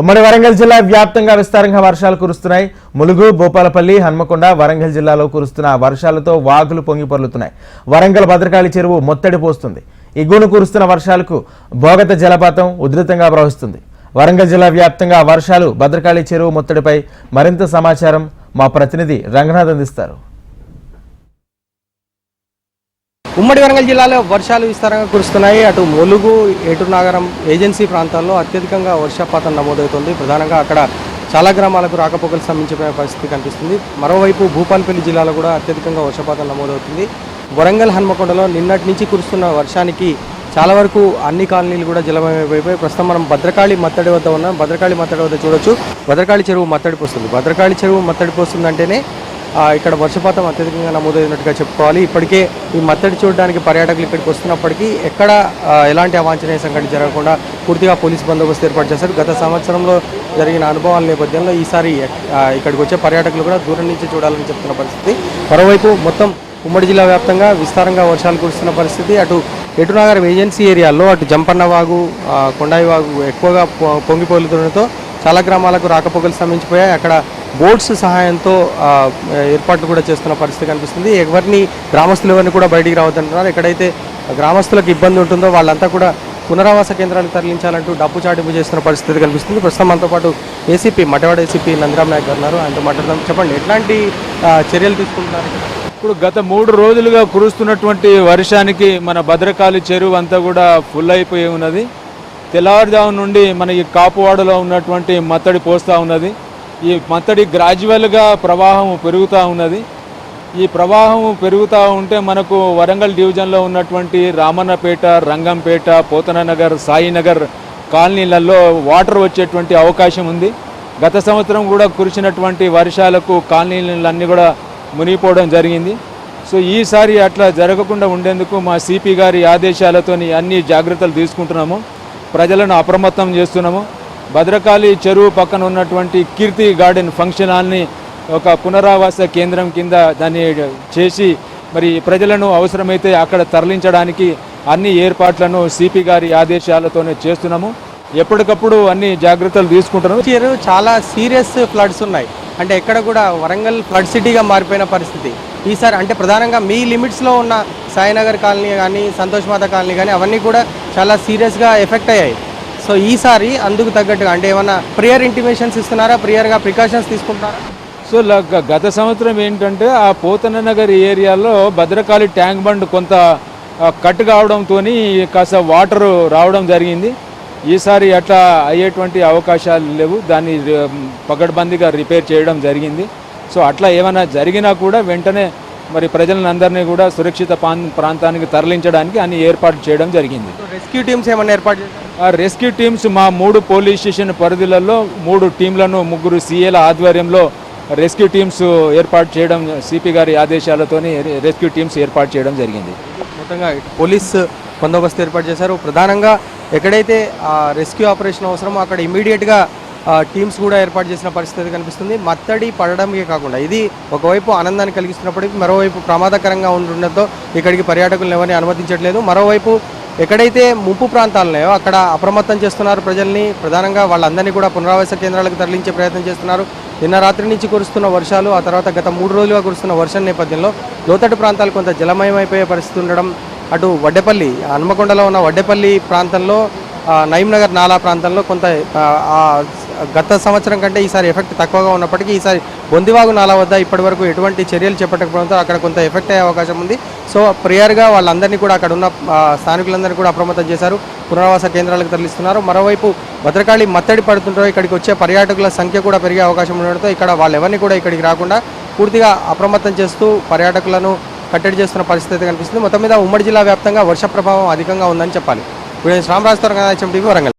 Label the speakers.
Speaker 1: ఉమ్మడి వరంగల్ జిల్లా వ్యాప్తంగా విస్తారంగా వర్షాలు కురుస్తున్నాయి ములుగు భూపాలపల్లి హన్మకొండ వరంగల్ జిల్లాలో కురుస్తున్న వర్షాలతో వాగులు పొరులుతున్నాయి వరంగల్ భద్రకాళి చెరువు మొత్తడి పోస్తుంది ఇగును కురుస్తున్న వర్షాలకు భోగత జలపాతం ఉధృతంగా ప్రవహిస్తుంది వరంగల్ జిల్లా వ్యాప్తంగా వర్షాలు భద్రకాళి చెరువు మొత్తడిపై మరింత సమాచారం మా ప్రతినిధి రంగనాథ్ అందిస్తారు
Speaker 2: ఉమ్మడి వరంగల్ జిల్లాలో వర్షాలు విస్తారంగా కురుస్తున్నాయి అటు ములుగు నగరం ఏజెన్సీ ప్రాంతాల్లో అత్యధికంగా వర్షపాతం నమోదవుతుంది ప్రధానంగా అక్కడ చాలా గ్రామాలకు రాకపోకలు సంబంధించిన పరిస్థితి కనిపిస్తుంది మరోవైపు భూపాలపల్లి జిల్లాలో కూడా అత్యధికంగా వర్షపాతం నమోదవుతుంది వరంగల్ హన్మకొండలో నిన్నటి నుంచి కురుస్తున్న వర్షానికి చాలా వరకు అన్ని కాలనీలు కూడా జలమయమైపోయి ప్రస్తుతం మనం భద్రకాళి మత్తడి వద్ద ఉన్నాం భద్రకాళి మత్తడి వద్ద చూడొచ్చు భద్రకాళి చెరువు మత్తడి పోస్తుంది భద్రకాళి చెరువు మత్తడి పోస్తుందంటేనే ఇక్కడ వర్షపాతం అత్యధికంగా నమోదైనట్టుగా చెప్పుకోవాలి ఇప్పటికే ఈ మత్తడి చూడడానికి పర్యాటకులు ఇక్కడికి వస్తున్నప్పటికీ ఎక్కడ ఎలాంటి అవాంఛనీయ సంఘటన జరగకుండా పూర్తిగా పోలీస్ బందోబస్తు ఏర్పాటు చేశారు గత సంవత్సరంలో జరిగిన అనుభవాల నేపథ్యంలో ఈసారి ఇక్కడికి వచ్చే పర్యాటకులు కూడా దూరం నుంచి చూడాలని చెప్తున్న పరిస్థితి మరోవైపు మొత్తం ఉమ్మడి జిల్లా వ్యాప్తంగా విస్తారంగా వర్షాలు కురుస్తున్న పరిస్థితి అటు ఎటునగరం ఏజెన్సీ ఏరియాల్లో అటు జంపన్నవాగు కొండాయివాగు ఎక్కువగా పొంగిపోలుతుండటంతో చాలా గ్రామాలకు రాకపోకలు స్తంభించిపోయాయి అక్కడ బోట్స్ సహాయంతో ఏర్పాట్లు కూడా చేస్తున్న పరిస్థితి కనిపిస్తుంది ఎవరిని గ్రామస్తులు ఎవరిని కూడా బయటికి రావద్దంటున్నారు ఎక్కడైతే గ్రామస్తులకు ఇబ్బంది ఉంటుందో వాళ్ళంతా కూడా పునరావాస కేంద్రానికి తరలించాలంటూ డబ్బు చాటింపు చేస్తున్న పరిస్థితి కనిపిస్తుంది ప్రస్తుతం మనతో పాటు ఏసీపీ మటవాడ ఏసీపీ నందిరామ్ నాయక్ ఉన్నారు ఆయనతో మాట్లాడదాం చెప్పండి ఎట్లాంటి చర్యలు తీసుకుంటున్నారు
Speaker 3: ఇప్పుడు గత మూడు రోజులుగా కురుస్తున్నటువంటి వర్షానికి మన భద్రకాళి చెరువు అంతా కూడా ఫుల్ అయిపోయి ఉన్నది తెల్లవారుజాము నుండి మన ఈ కాపువాడలో ఉన్నటువంటి మత్తడి పోస్తూ ఉన్నది ఈ మత్తడి గ్రాడ్యువల్గా ప్రవాహం పెరుగుతూ ఉన్నది ఈ ప్రవాహం పెరుగుతూ ఉంటే మనకు వరంగల్ డివిజన్లో ఉన్నటువంటి రామన్నపేట రంగంపేట నగర్ సాయినగర్ కాలనీలలో వాటర్ వచ్చేటువంటి అవకాశం ఉంది గత సంవత్సరం కూడా కురిసినటువంటి వర్షాలకు కాలనీలన్నీ కూడా మునిగిపోవడం జరిగింది సో ఈసారి అట్లా జరగకుండా ఉండేందుకు మా సిపి గారి ఆదేశాలతో అన్ని జాగ్రత్తలు తీసుకుంటున్నాము ప్రజలను అప్రమత్తం చేస్తున్నాము భద్రకాళి చెరువు పక్కన ఉన్నటువంటి కీర్తి గార్డెన్ ఫంక్షన్ హాల్ని ఒక పునరావాస కేంద్రం కింద దాన్ని చేసి మరి ప్రజలను అవసరమైతే అక్కడ తరలించడానికి అన్ని ఏర్పాట్లను సిపి గారి ఆదేశాలతోనే చేస్తున్నాము ఎప్పటికప్పుడు అన్ని జాగ్రత్తలు తీసుకుంటున్నాము
Speaker 4: చెరువు చాలా సీరియస్ ఫ్లడ్స్ ఉన్నాయి అంటే ఎక్కడ కూడా వరంగల్ ఫ్లడ్ సిటీగా మారిపోయిన పరిస్థితి ఈసారి అంటే ప్రధానంగా మీ లిమిట్స్లో ఉన్న సాయినగర్ కాలనీ కానీ సంతోష్ మాత కాలనీ కానీ అవన్నీ కూడా చాలా సీరియస్గా ఎఫెక్ట్ అయ్యాయి సో ఈసారి అందుకు తగ్గట్టుగా అంటే ఏమైనా ప్రియర్ ఇంటిమేషన్స్ ఇస్తున్నారా ప్రియర్గా ప్రికాషన్స్ తీసుకుంటున్నారా
Speaker 3: సో గత సంవత్సరం ఏంటంటే ఆ పోతన్న నగర్ ఏరియాలో భద్రకాళి ట్యాంక్ బండ్ కొంత కట్ కావడంతో కాస్త వాటర్ రావడం జరిగింది ఈసారి అట్లా అయ్యేటువంటి అవకాశాలు లేవు దాన్ని పగడ్బందీగా రిపేర్ చేయడం జరిగింది సో అట్లా ఏమైనా జరిగినా కూడా వెంటనే మరి ప్రజలను అందరినీ కూడా సురక్షిత ప్రాంతానికి తరలించడానికి అన్ని ఏర్పాటు చేయడం జరిగింది
Speaker 5: రెస్క్యూ టీమ్స్ ఏమైనా ఏర్పాటు
Speaker 3: ఆ రెస్క్యూ టీమ్స్ మా మూడు పోలీస్ స్టేషన్ పరిధిలలో మూడు టీంలను ముగ్గురు సీఏల ఆధ్వర్యంలో రెస్క్యూ టీమ్స్ ఏర్పాటు చేయడం సిపి గారి ఆదేశాలతోని రెస్క్యూ టీమ్స్ ఏర్పాటు చేయడం జరిగింది
Speaker 2: మొత్తంగా పోలీస్ బందోబస్తు ఏర్పాటు చేశారు ప్రధానంగా ఎక్కడైతే రెస్క్యూ ఆపరేషన్ అవసరమో అక్కడ ఇమీడియట్గా టీమ్స్ కూడా ఏర్పాటు చేసిన పరిస్థితి కనిపిస్తుంది మత్తడి పడడమే కాకుండా ఇది ఒకవైపు ఆనందాన్ని కలిగిస్తున్నప్పటికీ మరోవైపు ప్రమాదకరంగా ఉండడంతో ఇక్కడికి పర్యాటకులను ఎవరిని అనుమతించట్లేదు మరోవైపు ఎక్కడైతే ముంపు ప్రాంతాలున్నాయో అక్కడ అప్రమత్తం చేస్తున్నారు ప్రజల్ని ప్రధానంగా వాళ్ళందరినీ కూడా పునరావాస కేంద్రాలకు తరలించే ప్రయత్నం చేస్తున్నారు నిన్న రాత్రి నుంచి కురుస్తున్న వర్షాలు ఆ తర్వాత గత మూడు రోజులుగా కురుస్తున్న వర్షం నేపథ్యంలో లోతట్టు ప్రాంతాలు కొంత జలమయమైపోయే పరిస్థితి ఉండడం అటు వడ్డేపల్లి హన్మకొండలో ఉన్న వడ్డేపల్లి ప్రాంతంలో నయీంనగర్ నాలా ప్రాంతంలో కొంత గత సంవత్సరం కంటే ఈసారి ఎఫెక్ట్ తక్కువగా ఉన్నప్పటికీ ఈసారి బొందివాగు నాలా వద్ద ఇప్పటివరకు ఎటువంటి చర్యలు చేపట్టకపోవడంతో అక్కడ కొంత ఎఫెక్ట్ అయ్యే అవకాశం ఉంది సో ప్రియర్గా వాళ్ళందరినీ కూడా అక్కడ ఉన్న స్థానికులందరినీ కూడా అప్రమత్తం చేశారు పునరావాస కేంద్రాలకు తరలిస్తున్నారు మరోవైపు భద్రకాళి మత్తడి పడుతుంటారో ఇక్కడికి వచ్చే పర్యాటకుల సంఖ్య కూడా పెరిగే అవకాశం ఉండడంతో ఇక్కడ వాళ్ళెవరిని కూడా ఇక్కడికి రాకుండా పూర్తిగా అప్రమత్తం చేస్తూ పర్యాటకులను కట్టడి చేస్తున్న పరిస్థితి కనిపిస్తుంది మొత్తం మీద ఉమ్మడి జిల్లా వ్యాప్తంగా వర్ష ప్రభావం అధికంగా ఉందని చెప్పాలి ఇప్పుడు రామరాజ్ తొరగా టీవీ వరంగల్